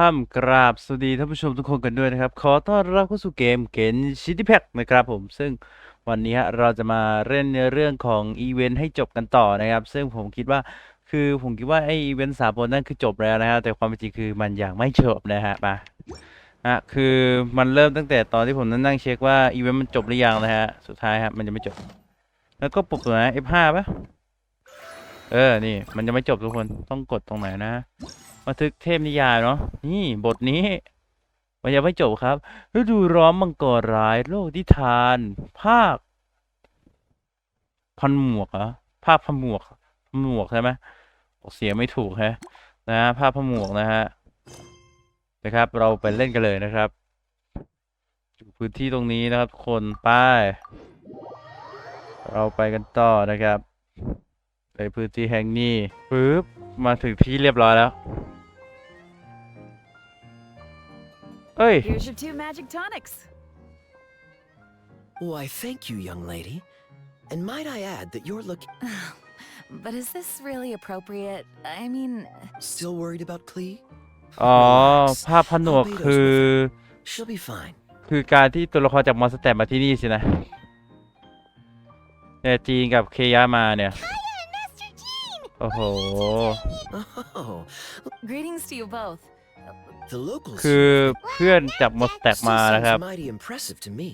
ห้ามกราบสวัสดีท่านผู้ชมทุกคนกันด้วยนะครับ ขอต้อนรับเข้าสู่เกมเกนชิติแพ็กนะครับผมซึ่งวันนี้ฮะเราจะมาเล่นในเรื่องของอีเวนต์ให้จบกันต่อนะครับ ซึ่งผมคิดว่าคือผมคิดว่าไออีเวนต์สากลนั่นคือจบแล้วนะครับแต่ความเป็นจริงคือมันยังไม่จบนะฮะมาฮะคือมันเริ่มตั้งแต่ตอนที่ผมนั่งเช็คว่าอีเวนต์มันจบหรือยังนะฮะสุดท้ายฮะมันยังไม่จบ แล้วก็ปุ่มตัวนะ F5 ปะเออนี่มันยังไม่จบทุกคนต้องกดตรงไหนนะ บันทึกเทพนิยายเนาะนี่บทนี้มันยังไม่จบครับฤดูร้อนมังกรร้ายโลกนิทาน ภาคพันหมวกเหรอภาคพันหมวกพันหมวกใช่ไหมออกเสียงไม่ถูกฮะนะฮะภาพพันหมวกนะฮะนะครับ เราไปเล่นกันเลยนะครับพื้นที่ตรงนี้นะครับคนไป้ายเราไปกันต่อนะครับในพื้นที่แห่งนี้ปึ๊บมาถึงที่เรียบร้อยแล้ว เอ้ย Here's your two magic tonics. Why, thank you, young lady. And might I add that you're looking But is this really appropriate? I mean, still worried about Klee? อ๋อ ภาพผนวกคือ She'll be fine. คือการที่ตัวละครจากมอนสเตอร์มาที่นี่สินะเนี่ยจีนกับเคยะมาเนี่ย โอ้โห Oh, greetings to you both. The locals คือเพื่อนจากมอนสเตอร์ still มานะครับ sounds mighty impressive to me.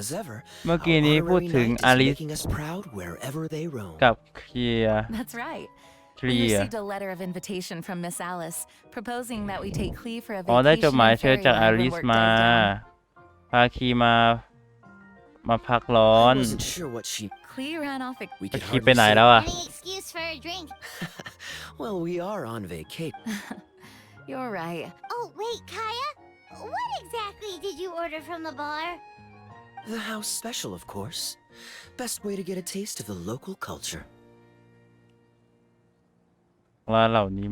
As ever, เมื่อกี้นี้ our พูด honorary ถึง knight อา is ริส making us proud wherever they roam. กับเคลีย That's right. เค We ลีย received a letter of invitation from Miss Alice proposing that we take Clee for a อ๋อได้จ vacation ดหมาย in เชิญจาก Fairyland อา when ริส work มา dies down. พาคีมา มาพักร้อน I wasn't sure what she. Clee ran off. At... We ตะ could คีไป hardly ไหน say- แล้วอะ Any excuse for a drink. Well, we are on vacation. You're right. Oh, wait, Kaya? What exactly did you order from the bar? The house special, of course. Best way to get a taste of the local culture. ร้านเหล่านี้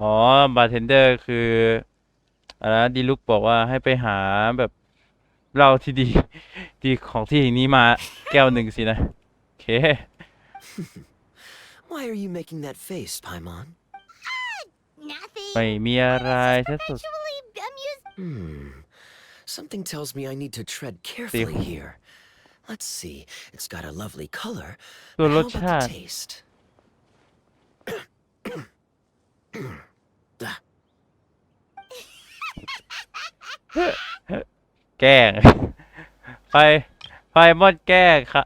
อ๋อ บาร์เทนเดอร์คืออะไรนะดีลุกบอกว่าให้ไปหาแบบเหล้าที่ดี ดีของที่แห่งนี้มาแก้วหนึ่งสินะ โอเค Why are you making that face, Paimon? Nothing. ไม่มีอะไรฉันสุด Actually amused. Hmm. Something tells me I need to tread carefully here. Let's see. It's got a lovely color. ตัว but ร how ส about ชา the ติ taste? Ah, แกล้ง ไฟ ไฟมอดแกล้งค่ะ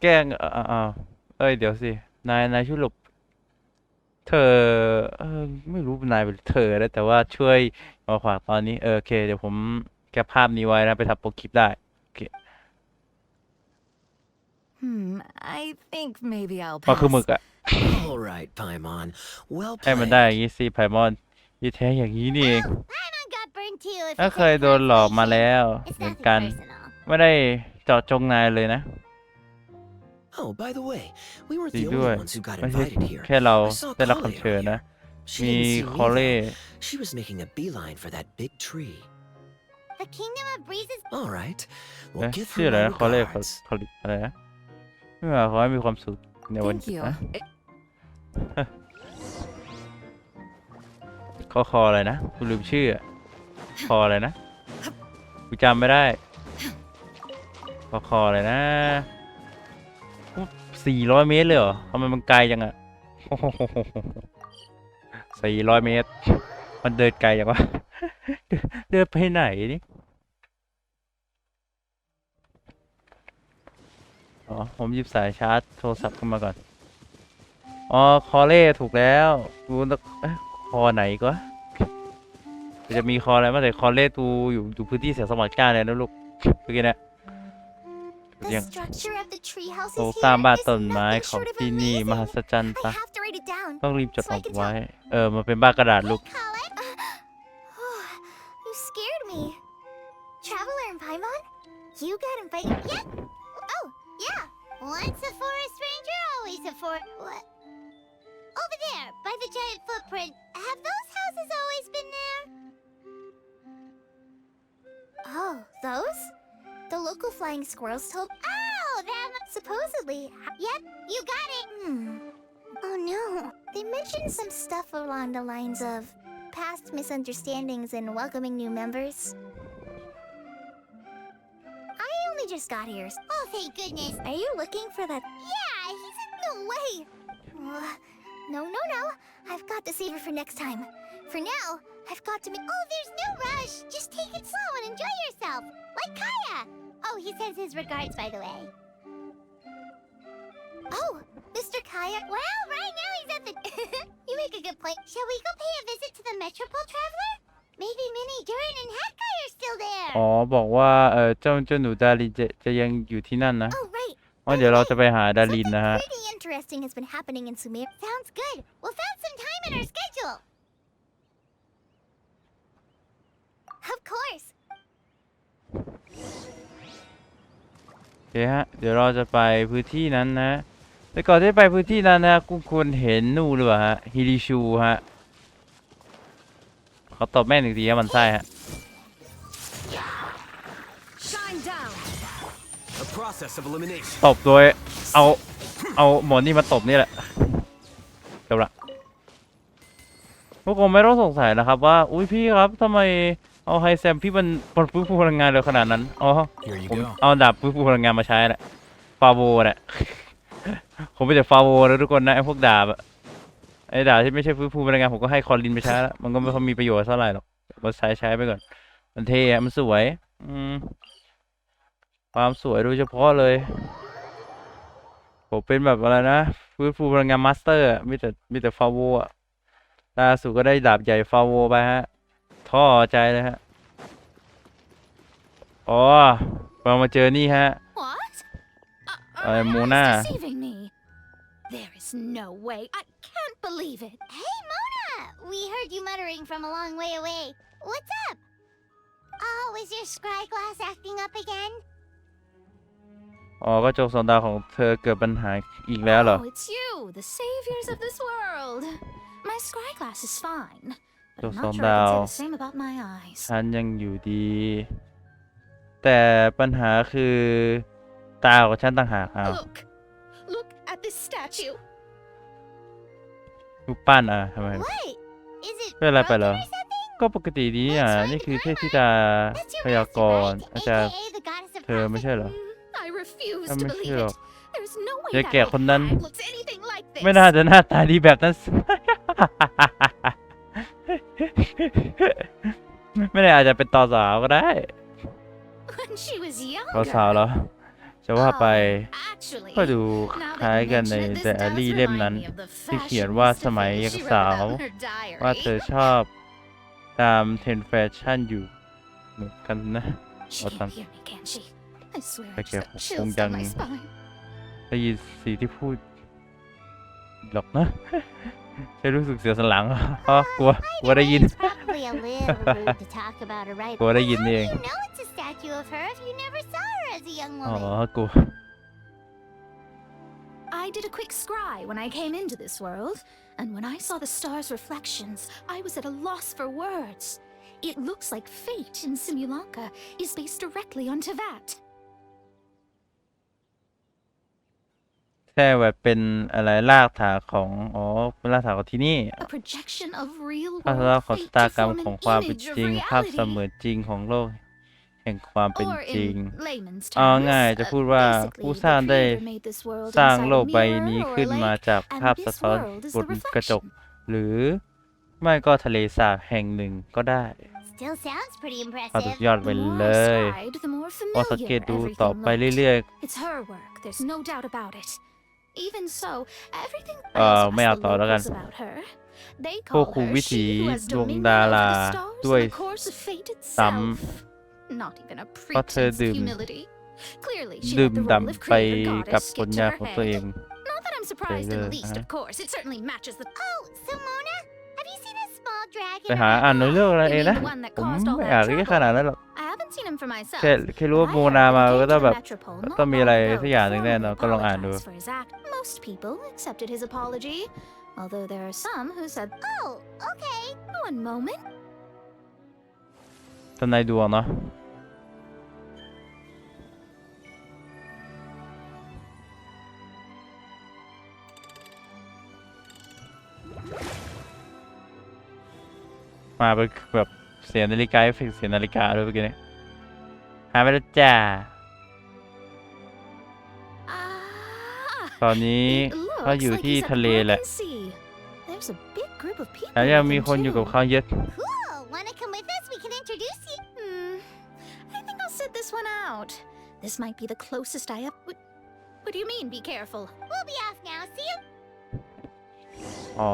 แกล้งเออเออเออเอ้ย เดี๋ยวสิ นาย นายช่วยหลบ เธอเออไม่รู้นายเป็นเธอแล้วแต่ว่าช่วยมาขวางตอนนี้เออโอเค เดี๋ยวผมแคปภาพนี้ไว้นะ ไปทำโปรคลิปได้ Hmm. I think maybe I'll มันคือ pass. หมึกอะ All right, Paimon. Well ให้มันได้อ played. ย่างนี้สิไพมอนยี่แท้อย่างนี้นี่เอง Paimon got burned too. If ก็ it's เคยโดนหลอกมาแล้ว It's เหมือน nothing กัน personal. ไม่ได้เจาะจงนายเลยนะ Oh, by the way, we weren't จริง the ด้วย only ones who got ไม่ใช่ invited here. แค่เรา I saw ได้รับ Kale คำเชิญนะ earlier. She มี didn't see คอ me, เล่ though. She was making a beeline for that big tree. The Kingdom of Breezes. All right. เอ๊ะ Well, give ชื่อ her อะไร my นะคอเล่เขา regards. เขาอะไรนะไม่ว่าขอให้มีความสุขในวัน Thank you. นะ Eh, เขาคออะไรนะกูลืมชื่ออะคออะไรนะกูจำไม่ได้คอคออะไรนะ สี่ร้อยเมตรเลยเหรอทำไมมันไกลจังอะสี่ร้อยเมตร มันเดินไกลจังวะเดินเดินไปไหนนี่อ๋อ ผมหยิบสายชาร์จโทรศัพท์ขึ้นมาก่อน อ๋อ คอเล่ถูกแล้วกูต้องเอ๊ะคอไหนก็จะมีคออะไรบ้างแต่คอเล่ตูอยู่อยู่พื้นที่เสียงสมรรถการเลยนะลูกเมื่อกี้เนะ The ยัง โครง is สร้าง here. บ้าน Is ต้นไม้ nothing ของ short of ที่นี่ม amazing. หัศจรรย์ I ปะ have to write it down. ต้องรีบจดเอาไว้ เออ มันเป็นบ้านกระดาษลูก Yep, you got it. Hmm. Oh no. They mentioned some stuff along the lines of past misunderstandings and welcoming new members. I only just got here. Oh, thank goodness. Are you looking for that? Yeah, he's in no way. Uh, no, no, no. I've got to save her for next time. For now, I've got to make. Oh, there's no rush. Just take it slow and enjoy yourself. Like Kaya. Oh, he sends his regards, by the way. Oh, Mr. Kaya. Well, right now he's at the. you make a good point. Shall we go pay a visit to the Metropole Traveler? Maybe Minnie, Durin, and Hatkai are still there. อ๋อ บอกว่าเออเจ้าเจ้าหนูดารินจะจะยังอยู่ที่นั่นนะ Oh, right. อ๋อเดี๋ยวเราจะไปหาดาริน Something นะฮะ pretty interesting has been happening in Sumir. Sounds good. We'll find some time in our schedule. Of course. โอเคฮะ เดี๋ยวเราจะไปพื้นที่นั้นนะ แต่ก่อนที่จะไปพื้นที่นั้นนะคุณควรเห็นนู่นหรือเปล่าฮะฮิริชูฮะเขาตอบแม่นหนึ่งทีฮะมันไส้ฮะ Shine down. A process of elimination. ตบโดยเอาเอาหมอนนี่มาตบนี่แหละจบละพวกผมไม่ต้องสงสัยนะครับว่า อุ้ยพี่ครับทำไมเอาไฮแซมพี่มันปนฟื้นฟูพลังงานเร็วขนาดนั้น อ๋อ Here you ผม go. เอาดาบฟื้นฟูพลังงานมาใช้แหละฟาโวแหละ ผมไปจากฟาโวแล้วทุกคนนะไอ้พวกดาบอะไอ้ดาบที่ไม่ใช่ฟื้นฟูพลังงานผมก็ให้คอลินไปใช้แล้วมันก็ไม่ค่อยมีประโยชน์เท่าไหร่หรอกมาใช้ใช้ไปก่อน มันเท่อะมันสวย อืมความสวยโดยเฉพาะเลย ผมเป็นแบบอะไรนะฟื้นฟูพลังงานมาสเตอร์อะมีแต่มีแต่ฟาโวอะล่าสุดก็ได้ดาบใหญ่ฟาโวไปฮะท่อใจเลยฮะอ๋อเรามาเจอนี่ฮะ What? Uh, Uh, Anna's Mona. deceiving me. There is no way. I can't believe it. Hey, Mona! We heard you muttering from a long way away. What's up? Oh, is your scry glass acting up again? อ๋อกระจกสองดาวของเธอเกิดปัญหาอีกแล้วเหรอ Oh, it's you, the saviors of this world. My scry glass is fine, but I'm Just not on sure I can say now. the same about my eyes. ฉันยังอยู่ดี แต่ปัญหาคือ ตาของฉันต่างหากอ้าว Look, look at this statue. รูปปั้นอะทำไม What? Is it เป็นอะไรไป broken เหรอ or something? ก็ปกติดีอะ นี่คือเทพธิดา That's your พยาก master, รณ์ right? อาจารย์ AKA the goddess of เธอไม่ prophet. ใช่เหรอ Mm, I refuse I'm to not believe sure. it. There's no way ยาย that แก่ old คนนั้น hag looks anything like this. ไม่น่าจะหน้าตาดีแบบนั้น ไม่ได้อาจจะเป็นต่อสาวก็ได้ When she was ต่อสาว younger. เหรอ จะว่าไป Oh, actually, ก็ดู now คล้าย that you กันใน mention it, this แต่อา does รี่เล่ม remind นั้น me of the ที่เขียนว่าสมัย fashionista ยัง phase she สาว wrote about in her diary. ว่าเธอชอบตามเทรนด์แฟชั่นอยู่เหมือนกันนะ She What can't the- hear me, can she? I swear, I Okay, just got kung chills down my yang- spine. ได้ยินสิ่งที่พูด หรอกนะฉันรู้สึกเสียวสันหลังอ๋อกลัวกลัวได้ยิน It's probably a little rude to talk about her right กลัวได้ยิน How นี่ do เอง you know it's a statue of her if you never saw her as a young อ๋อ woman? กลัว I did a quick scry when I came into this world, and when I saw the stars' reflections, I was at a loss for words. It looks like fate in Simulanka is based directly on Tevat. แค่แบบเป็นอะไรรากฐานของ อ๋อเป็นรากฐานของที่นี่ A projection of real ภาพลัก world ษณ์ของ fate ชะตา to กรรม form ของ an ความเป็น image of จริง ภาพเสมือ reality. นจริงของโลก แห่งความเป็น Or จริง in layman's เอา terms, ง่ายๆจะ uh, พูดว่า basically, ผู้ the สร้างได้ creator made this world สร้าง inside a โลกใบ mirror นี้ or ขึ้นมา lake, จาก and ภาพ this สะท้อน world is บ the นกระจก reflection. หรือไม่ก็ทะเลสาบแห่งหนึ่งก็ได้ Still sounds pretty เอาสุด impressive. ยอดไป The more เล I ย tried, the more พอสังเกต familiar ดูต่อ everything ไป looked. เรื่อย It's her work, there's no doubt about it. Even so, everything เอ่อ else ไม่เอา asked ต่อ the แล้วกัน locals about her. They ๆควบ call คุม her วิถี she who has ดวง dominion ดา over รา the stars ด้วย and the course of fate ซ้ itself. Not even a เพราะเธอ pretense ดื่ of ม humility. Clearly, she ดื่ let ม the role of ด่ำไป creator กับ goddess ผล get งาน to ของ her ตัวเอ head. ง Not that I'm surprised in the Taylor, least, huh? of course. It certainly matches the. Oh, so Mona, have you seen a small dragon? ไปหาอ่านในเรื่องอะไร You เอง mean นะ the one that ผม caused all ไม่ that อ่านแค่ trouble? ขนาดนั้นหรอก I haven't seen him for myself. แค่แค่รู้ but ว่า I โม heard นา that มา he ก็ came ต้อง to แบบ Metropole ต้ not องมีอะไร long ago สักอย่างหนึ่งแน่นอน formally ก็ลองอ่านดู apologized for his act. Most people accepted his apology, although there are some who said, Oh, okay. "One moment, ทนายดวงเนาะ มาเป็นแบบเสียงนาฬิกาเอฟเฟกต์เสียงนาฬิกาด้วยเมื่อกี้นี้ หายไปแล้วจ้า Ah, ตอนนี้ it เขา looks อยู่ like ที่ he's at ทะเลแหละ Broken Sea. There's a big group of people แล้วยัง with มี him คนอยู่กับ too. เขาเยอะ Cool. Wanna come with us? We can introduce you. Hmm. I think I'll sit this one out. This might be the closest I have. What, what do you mean, be careful? We'll be off now. See you. อ๋อ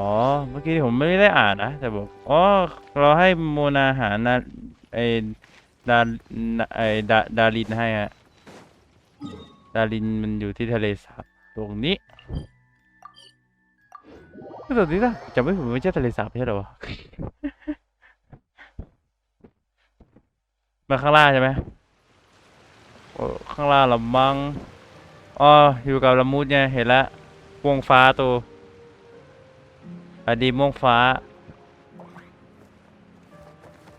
เมื่อกี้ผมไม่ได้อ่านนะ แต่บอก อ๋อ เราให้โมนาหารนะไอ ดาไอดาดารินให้ฮะดารินมันอยู่ที่ทะเลสาบตรงนี้ก็ตรงนี้นะจำไม่ผิดมันไม่ใช่ทะเลสาบใช่หรอวะมาข้างล่างใช่ไหมโอ้ข้างล่างละมังอ๋ออยู่กับละมุดไงเห็นแล้ววงฟ้าตัวอดีม่วงฟ้า โอ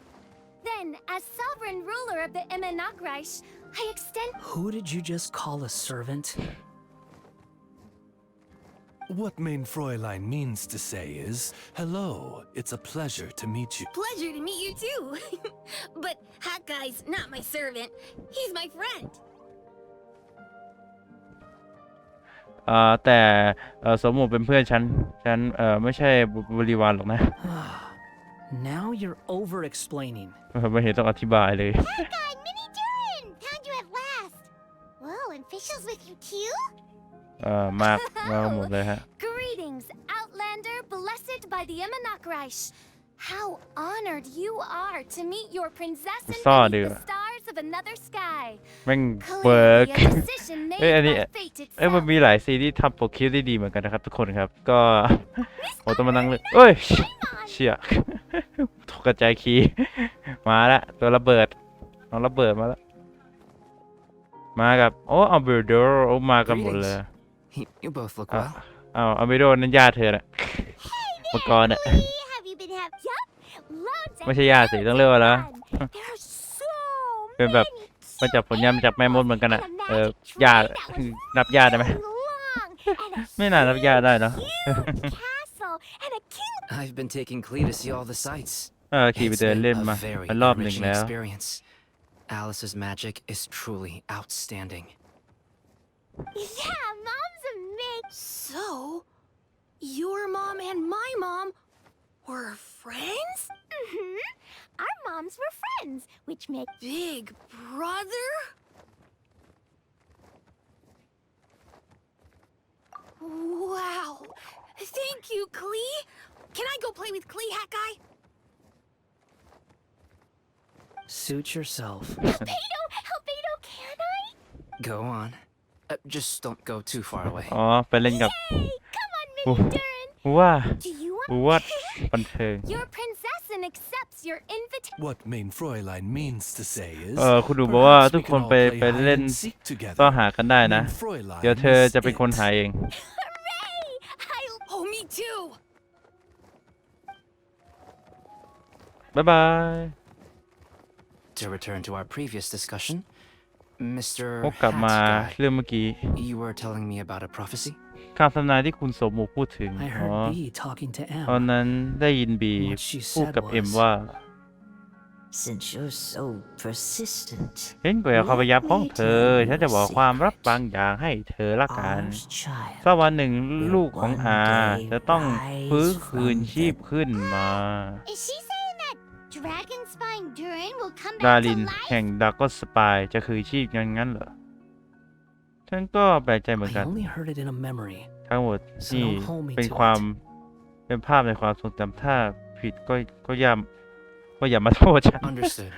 Then, as sovereign ruler of the Emenagreich, I extend Who did you just call a servant? What main Fräulein means to say is, hello, it's a pleasure to meet you. pleasure to meet you too. but Hakkai's not my servant. He's my friend. อ่าแต่เออสมมุติเป็นเพื่อนฉัน ฉันเออไม่ใช่บริวารหรอกนะ now you're over explaining. เออไม่เห็นต้องอธิบายเลย God, Minnie Durin! Found you at last. Whoa, and Fishel's with you too? เออมากมากหมดเลยฮะ Greetings, Outlander, blessed by the Emenagreich. How honored you are to meet your princess and Saw beneath it. the stars of another sky. แม่งเบิร์ก Clearly a decision made เอ้ยอันนี้ by fate เอ้ยมัน itself. มีหลายซีรีส์ทำปกคลิปได้ดีเหมือนกันนะครับทุกคนครับ ก็ผมต้องมานั่งเลยเอ้ย เชี่ยตกกระจายคีย์มาละตัวระเบิดน้องระเบิดมาแล้วมากับ โอ้อัลเบโดโอ้มากันหมดเลย You, you both look อะ well. อ้าวอัลเบโดนั่นญาติเธอน่ะมังกรน่ะ Hey, have you been having? Loads of ไม่ใช่ญาติสิ ต้องเรียกว่าอะไร fun. There are so เป็นแบบ many มาจากผลงานมาจากแม่มดเหมือนกันอะ and a เออ magic ญาติ tree that was นับญาติได้ไหม long and a ไม่น่านับญาติได้เนาะ huge castle and a king I've been taking Clee to see all the sights. เออขี่ไป It's เดิน been เล่น a มา very มารอบหนึ่ง enriching แล้ว experience. Alice's magic is truly outstanding. Yeah, mom's a mate. So, your mom and my mom were friends? Mm-hmm. Our moms were friends, which make big brother. Wow. Thank you, Klee. Can I go play with Klee, Hat Guy? Suit yourself. Albedo, Albedo, can I? Go on. Uh, just don't go too far away. อ๋อ ไปเล่นกับ Hey, come on, Mini Oh. Durin. ว่า Do you want วัดบันเทิง Your princess and accepts your invitation. What main Fräulein means to say is, เออคุณดูบอกว่า perhaps ทุ we ก can คน all ไป play ไป hide เล่น and seek together. ก็หากันได้นะ Main Fräulein เดี๋ยวเธอ is จะเป็นคน it. หาเอง Hooray! I oh me too. บ๊ายบาย To return to our previous discussion, Mr. พบกลับมา Hat Guy, เรื่องเมื่อกี้ you were telling me about a prophecy? คำทำนายที่คุณสมหมูพูดถึง I อ๋อ heard B talking to ตอน M. นั้นได้ยินบี What she พูด said กับเอ็ม was- ว่า Since you're so persistent, เห็นกว่าความพยายามของเธอ ฉันจะบอกความรับบางอย่างให้เธอละกัน R's child สักวันหนึ่งลูกของอาจะต้องฟื้นคืนชีพขึ้นมา Is she saying that Dragon Spine Durin will come ดา back ริ to น life? แห่งดักก็สปายจะคือชีพงั้นงั้นเหรอ ฉันก็แปลกใจเหมือน I กัน only heard it in a memory. ทั้งหมด So นี่ don't hold me เป็น to ความ it. เป็นภาพในความทรงจำถ้าผิดก็ก็อย่าก็อย่ามาโทษฉัน Understood.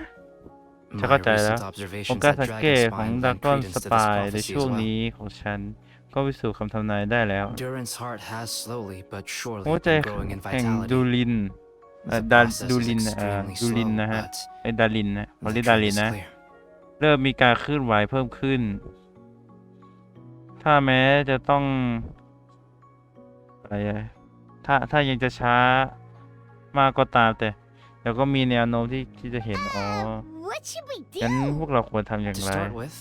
ฉัน My เข้าใจแล้ว recent ผม observations การ at สังเกต Dragon ของ Spine ดัก lend กอน credence ส to ปา this ยใน prophecy ช่วง as well. นี้ของฉันก็พิสูจน์คำทำนายได้แล้ว Durin's heart has slowly but surely หัวใจ been growing in แห่งดู vitality. ลินเอ่อ The ดา process ดู is ลินเอ่อ extremely ดูลิน slow, นะฮะ but ไอ้ดารินนะเขา the เรียกดา truth ริน is นะ clear. เริ่มมีการเคลื่อนไหวเพิ่มขึ้น ถ้าแม้จะต้องอะไรอะถ้าถ้ายังจะช้ามากก็ตามแต่เดี๋ยวก็มีแนวโน้มที่ที่จะเห็นอ๋อ What should we งั้น do? พวกเราควรทำอย่าง To ไร start with,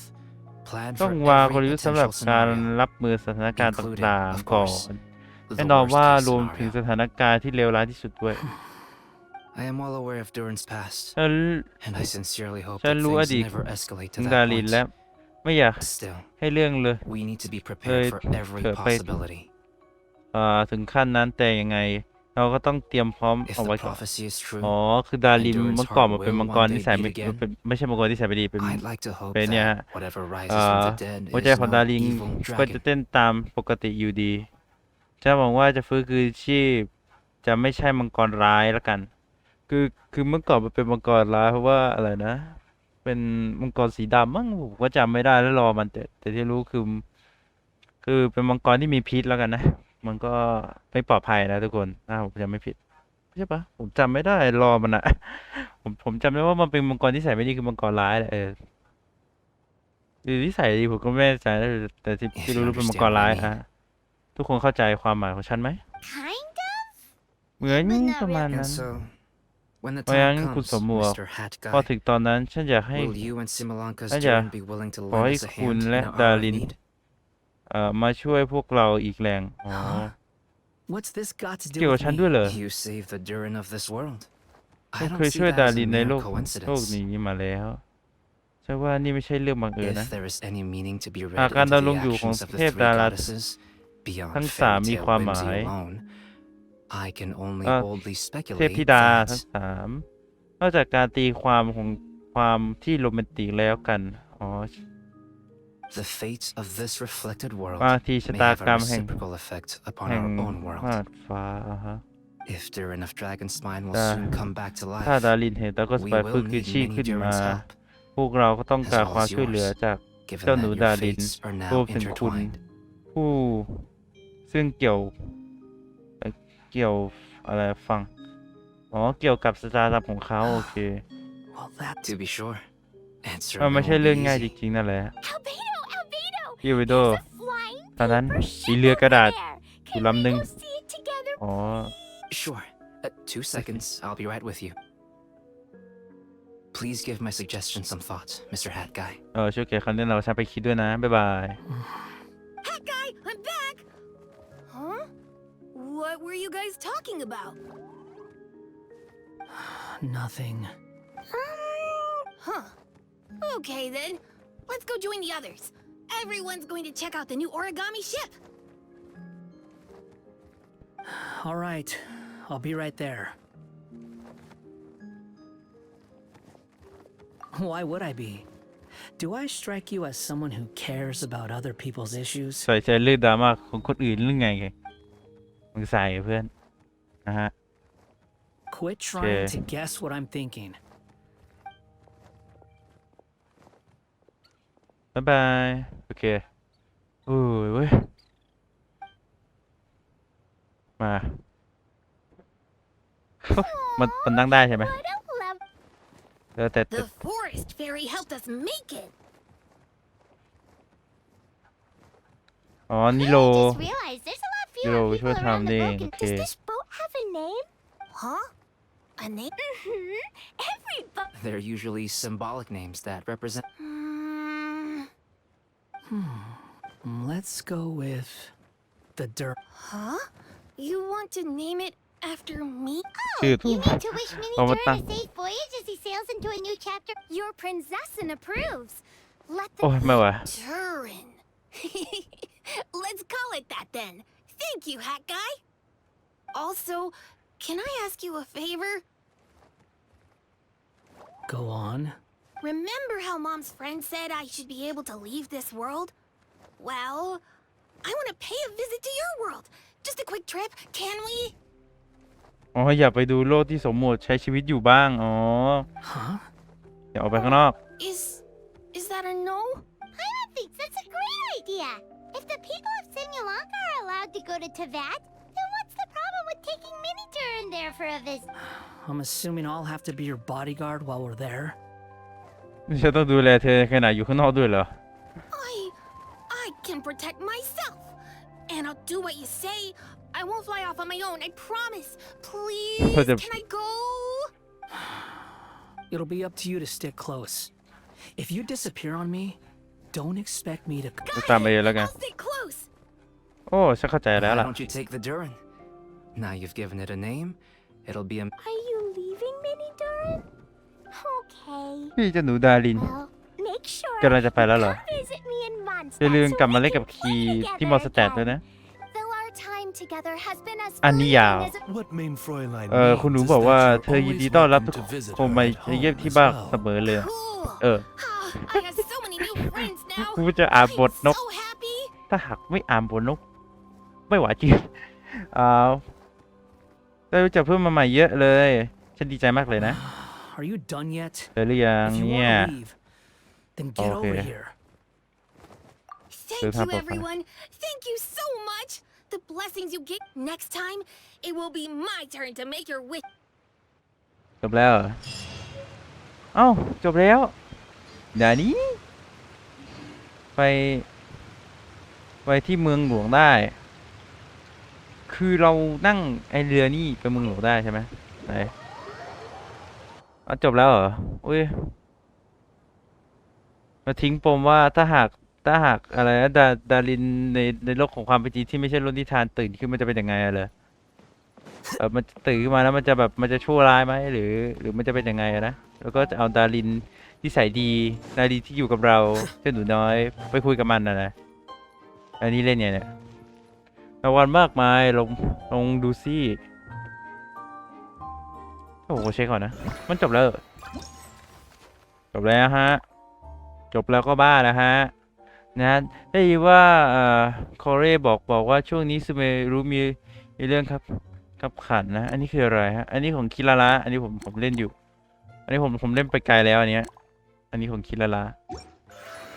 plan ต้อ for งวางกล every ยุทธ์สำหรับ potential การ scenario. รับมือสถานการณ์ including, ต่าง of ๆ ก่อน course, แน่ the นอน worst ว่า case รวมถึงส scenario. ถานการณ์ที่เลวร้ายที่สุดด้วย I am well aware of Durin's past, ฉัน and I sincerely hope ฉัน that รู้อ things ดีต never escalate ถึ to ง that ดาริน point. และ ไม่อยาก Still, ให้เรื่องเลย we need to be เลย prepared for every เกิดไป possibility. อ่าถึงขั้นนั้นแต่ยังไง เราก็ต้องเตรียมพร้อม If เอา the ไว้ก่อน prophecy is true, อ๋อคือดาริน Endurance เมื่อก่อน Heart มันเป็น will มังกร one day ที่ใส่ไม่ beat again มันเป็นไม่ใช่มังกรที่ใส่ไม่ดีเป็น I'd like to hope เป็นเนี่ยฮะ that whatever rises อ่า from the dead หัวใจ is ของ no ดาริน evil ก็จะ dragon. เต้นตามปกติอยู่ดีจะหวังว่าจะฟื้นคืนชีพ จะไม่ใช่มังกรร้ายแล้วกัน คือคือเมื่อก่อนมันเป็นมังกรร้ายเพราะว่าอะไรนะ เป็นมังกรสีดำมั้งผมก็จำไม่ได้แล้วรอมันแต่แต่ที่รู้คือ คือเป็นมังกรที่มีพิษแล้วกันนะ มันก็ไม่ปลอดภัยนะทุกคนถ้าผมจำไม่ผิดใช่ปะผมจำไม่ได้รอมันอะผมผมจำได้ว่ามันเป็นมังกรที่ใส่ไม่ดีคือมังกรร้ายแหละเออหรือที่ใส่ดีผมก็ไม่แน่ใจนะแต่ที่ If ที่ you รู้รู้เป็นมัง understand กรร้าย what I ฮะทุกคนเข้าใจความหมายของฉันไหม Kind of? เหมือน But not ประมาณ And นั้น so, when the เพราะงั้น time คุณ comes, สมหมวก Mr. Hat พอ Guy, ถึงตอนนั้นฉันอยากให้ will you and Simulanka's ฉันอยาก Durin be willing to ขอ lend ให้ us a คุณ hand และ in our ดา hour of ริน need? เอ่อมาช่วยพวกเราอีกแรงอ๋อ What's this got to เกี่ยว do กับ with ฉัน me? ด้วยเหรอ You saved the Durin of this world. ฉัน I เค don't ย see ช่วย that ดา as ริ a นใน mere โลกโลก coincidence. นี้มาแล้วใช่ว่านี่ไม่ใช่เรื่องบังเอิญนะ If there is any meaning to be หาก read การ into ดำรง the อยู่ของ actions of the เทพ three ดารา goddesses ทั้ง beyond สาม fairy มี tale ความห whimsy มาย alone, I can only เอ่อ boldly เทพ speculate ธิดาทั้ง that สามนอกจากการตีความของความที่โรแมนติกแล้วกัน อ๋อ the fate of this reflected world บางทีชะ may ตา have กรร a มแห่ง reciprocal effect upon แห่ง our own มา world. ดฟ้าอ่าฮะ If Durin of Dragonspine will อ่า soon come back to ถ้า life, ดารินเห็นตาก็ส we ปายฟื้น will คืน need ชีพ many ขึ้นมา Durin's help, พวกเราก็ต้อง as การ well ความ as ช่วยเหลือ yours, จาก given เจ้าหนู that ดา your ริน fates are รว now มถึงคุณ intertwined. ผู้ซึ่งเกี่ยวเอ่อ เกี่ยวอะไรฟัง อ๋อ เกี่ยวกับสตาร์ทของเขาโอเค Well, that To be sure, answer มันไม่ใช่ won't เรื่อง be ง่ายจ easy. ริงๆนั่นแหละ Albedo, Albedo! พี่วิโด There's a flying ตอนนั้น paper มี ship เรือกระดาษ over there. อยู่ Can ลำหนึ่ง we go see it together? อ๋อ Sure. Uh, two seconds. I'll be right with you. Please give my suggestion some thought, Mr. Hat Guy. เออช่วยเขียนคำแนะนำให้ฉันไปคิดด้วยนะ บ๊ายบาย What were you guys talking about? nothing. Huh. Okay then. Let's go join the others. Everyone's going to check out the new origami ship. All right, I'll be right there. Why would I be? Do I strike you as someone who cares about other people's issues? ใส่ใจเรื่องดราม่าของคนอื่นหรือไง มึงใส่เพื่อนนะฮะ Quit trying Okay. to guess what I'm thinking. บ๊ายบาย โอเคโอ้ยเว้ย มา มันมันนั่งได้ใช่ไหม What a love. เออแต่แต่ The forest fairy helped us make it. อ๋อ นิโล I just realized there's a lot fewer Yo, people what around the time boat. then? Does Okay. this boat have a name? Huh? A name? Mm-hmm. Everybody. They're usually symbolic names that represent. Mm, Hmm, Let's go with the dirt. huh? You want to name it after me? ชื่อ You ถูก mean to wish Mini Oh, what Durin the- a safe voyage as he sails into a new chapter? Your princessin approves. Let โอ้ย the ไม่ไหว Turin. Let's call it that then. Thank you, Hat Guy. Also, can I ask you a favor? Go on. Remember how Mom's friend said I should be able to leave this world? Well, I want to pay a visit to your world. Just a quick trip, can we? อ๋อ อยากไปดูโลกที่สมมติใช้ชีวิตอยู่บ้าง อ๋อ Huh? อยากออกไปข้างนอก Is is that a no? Paimon thinks that's a great idea. the people of Simulanka are allowed to go to Tevat, then what's the problem with taking Miniature in there for a visit? I'm assuming I'll have to be your bodyguard while we're there. Micsoda dőlelhetőnek elálljuk. I... I can protect myself. And I'll do what you say. I won't fly off on my own, I promise. Please, can I go? It'll be up to you to stick close. If you disappear on me, don't expect me to. จะตามไปเลยแล้วกัน I'll stay close. โอ้ฉันเข้าใจแล้ว Why ล่ะ don't you take the Durin? Now you've given it a name, it'll be a Are you leaving, Mini Durin? Okay. พี่เจ้าหนูดาริน Well, make sure กำลังจะไปแล้วเหรอ come visit me in Mondstadt อย่าลืม so กลับมา we เล่นกับ can คี play ที่ together มอสแตท again. ด้วยนะ Though our time together has been as อันนี้ fleeting ยาว as it What main Fräulein เออคุณหนู means บอก is ว่า that เธอ you're ยินดี always ต้อนรับ welcome ทุก to visit คน her มา at เยี่ยม home ที่ as บ้าน well. เสมอเลย Cool. เออ Ah, I have so many new friends now. กูจะอ่านบ I'm ทนก so happy. ถ้าหากไม่อ่านบทนก ไม่ไหวจริงอ่าได้รู้จักเพื่อนมาใหม่เยอะเลย ฉันดีใจมากเลยนะ Are you done yet? เจอหรือยัง If you เนี่ย want to leave, then get over Okay. here. Thank Good you, help, everyone. Thank you so much. The blessings you get next time, it will be my turn to make your wish. จบแล้วเหรอเอ้า จบแล้วเดี๋ยวนี้ ไป ไปที่เมืองหลวงได้ คือเรานั่งไอเรือนี่ไปเมืองหลวงได้ใช่ไหมไหนเอาจบแล้วเหรอ อุ้ย มาทิ้งปมว่าถ้าหากถ้าหากอะไรนะดาดารินในในโลกของความเป็นจริงที่ไม่ใช่โลกนิทานตื่นขึ้นมันจะเป็นยังไงอะเลยเออมันตื่นขึ้นมาแล้วมันจะแบบมันจะชั่วร้ายไหมหรือ หรือมันจะเป็นยังไงอะนะแล้วก็จะเอาดาริน ที่ใส่ดีดารินที่อยู่กับเราเจ้าหนูน้อย ไปคุยกับมันนะนะอันนี้เล่นไงเนี่ยรางวัลมากมายลงลงดูซิโอ้โหเช็คก่อนนะ มันจบแล้วเหรอจบแล้วฮะ จบแล้วก็บ้าแล้วฮะนะได้ยินว่าเอ่อคอเรบอกบอกว่าช่วงนี้ซูเมรู้มีมีเรื่องครับครับขันนะ อันนี้คืออะไรฮะ อันนี้ของคิราระอันนี้ผมผมเล่นอยู่ อันนี้ผมผมเล่นไปไกลแล้วอันเนี้ย อันนี้ของคิราระ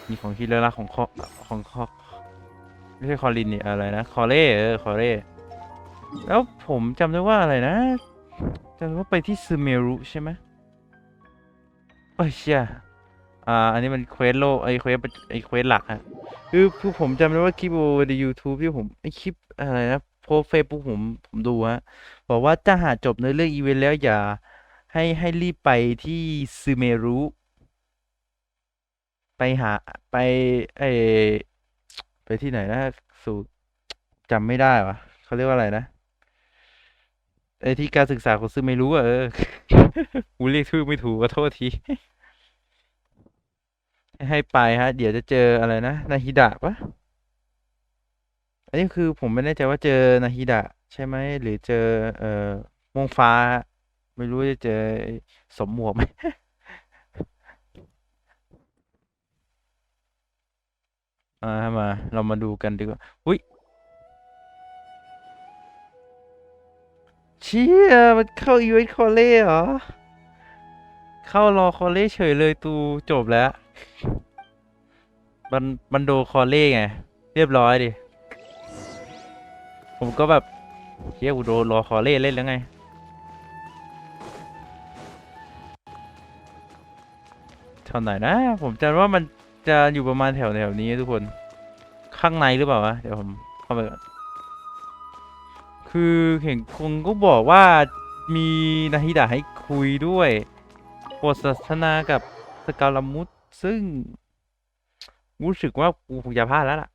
นี่ของคิราระของคอของคอไม่ใช่คอลินนี่อะไรนะคอเร่เออคอเร่แล้วผมจำได้ว่าอะไรนะจำได้ว่าไปที่ซูเมรุใช่ไหมโอ้ยเชี่ยอ่า อันนี้มันเควสโลกไอเควสไอเควสหลักฮะคือคือผมจำได้ว่าคลิปใน YouTube ที่ผมไอคลิปอะไรนะโพสเฟซบุ๊กผมผมดูฮะบอกว่าถ้าหาจบในเรื่องอีเวนต์แล้วอย่าให้ให้รีบไปที่ซึเมรุ ไปหาไปไอไปที่ไหนนะสู่จำไม่ได้วะเขาเรียกว่าอะไรนะไอที่การศึกษาของซึเมรุอะเออกูเรียกชื่อไม่ถูกขอโทษทีให้ไปฮะ เดี๋ยวจะเจออะไรนะนาฮิดะปะอันนี้คือผมไม่แน่ใจว่าเจอนาฮิดะ ใช่ไหมหรือเจอ เอ่อมงฟ้า ไม่รู้จะเจอสมหมวกไหม อ่ามาเรามาดูกันดีกว่าอุ้ยเชี่ยมันเข้าอีเวนต์คอเล่เหรอ เข้ารอคอเล่เฉยเลยตูจบแล้ว มันมันโดคอเล่ไง เรียบร้อยดิ ผมก็แบบเฮียกูโดรอคอเล่เล่นแล้วไงแถวไหนนะ ผมจำว่ามัน จะอยู่ประมาณแถวแถวนี้ทุกคน ข้างในหรือเปล่าวะ เดี๋ยวผมเข้าไปก่อน คือเห็นคงก็บอกว่ามีนาฮิดะให้คุยด้วยบทสนทนากับสกาลามุสซึ่ง รู้สึกว่ากูคงจะพลาดแล้วล่ะ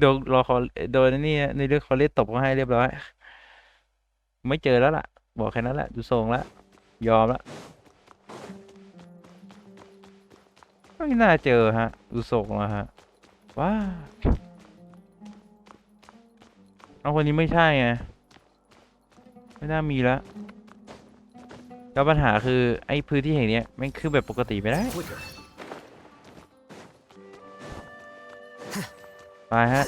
โดนรอคอโดนนี่ในเรื่องคอเลสตบเขาให้เรียบร้อย ไม่เจอแล้วล่ะ บอกแค่นั้นแหละ ดูทรงแล้วยอมแล้ว ไม่น่าเจอฮะดูทรงแล้วฮะว้าเอาคนนี้ไม่ใช่ไงไม่น่ามีแล้วแล้วปัญหาคือไอ้พื้นที่แห่งเนี้ยแม่งขึ้นแบบปกติไม่ได้ Quicker. ไปฮะ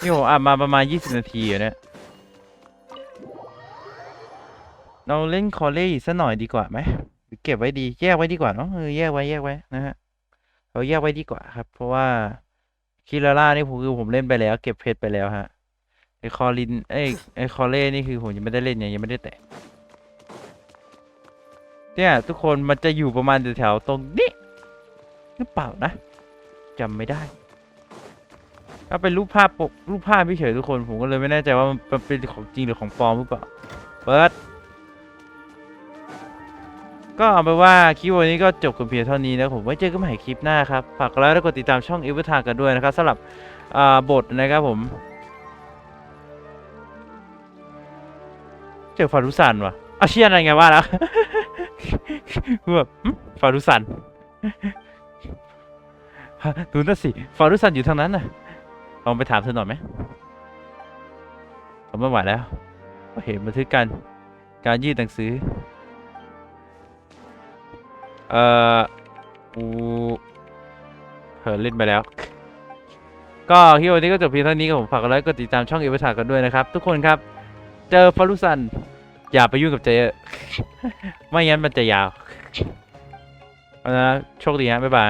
นี่ผมอัดมาประมาณ 20 นาทีอยู่เนี่ย เราเล่นคอลเล่อีสักหน่อยดีกว่าไหมหรือเก็บไว้ดีแยกไว้ดีกว่าเนาะเออแยกไว้แยกไว้นะฮะเราแยกไว้ดีกว่าครับ เพราะว่าคิราล่านี่ผมคือผมเล่นไปแล้ว เก็บเพชรไปแล้วฮะไอคอลินเอ้ยไอคอเล่นี่คือผมยังไม่ได้เล่นเนี่ยยังไม่ได้แตะเนี่ยทุกคนมันจะอยู่ประมาณแถวตรงนี้หรือเปล่านะจำไม่ได้ก็เป็นรูปภาพปกรูปภาพเฉยทุกคนผมก็เลยไม่แน่ใจว่ามันเป็นของจริงหรือของปลอมหรือเปล่าเปิด ก็เอาไปว่าคลิปวันนี้ก็จบกันเพียงเท่านี้นะผมไว้เจอกันใหม่คลิปหน้าครับฝากกดไลค์และกดติดตามช่องเอเวอร์ทากันด้วยนะครับสำหรับบทนะครับผม เจอฟารุสันวะอาเชียนอะไรไงว่าแล้วคือแบบฟารุสันฮะดูนั่นสิฟารุสันอยู่ทางนั้นน่ะลองไปถามเธอหน่อยไหมผมไม่ไหวแล้วเห็นบันทึกการการยื่นหนังสือ เอ่อกูเผลอเล่นไปแล้ว ก็คลิปวันนี้ก็จบเพียงเท่านี้ครับผมฝากกดไลค์กดติดตามช่องเอเวอร์ทากันด้วยนะครับ ทุกคนครับ เจอฟารุสัน อย่าไปยุ่งกับเจไม่งั้นมันจะยาวนะโชคดีฮะบ๊ายบาย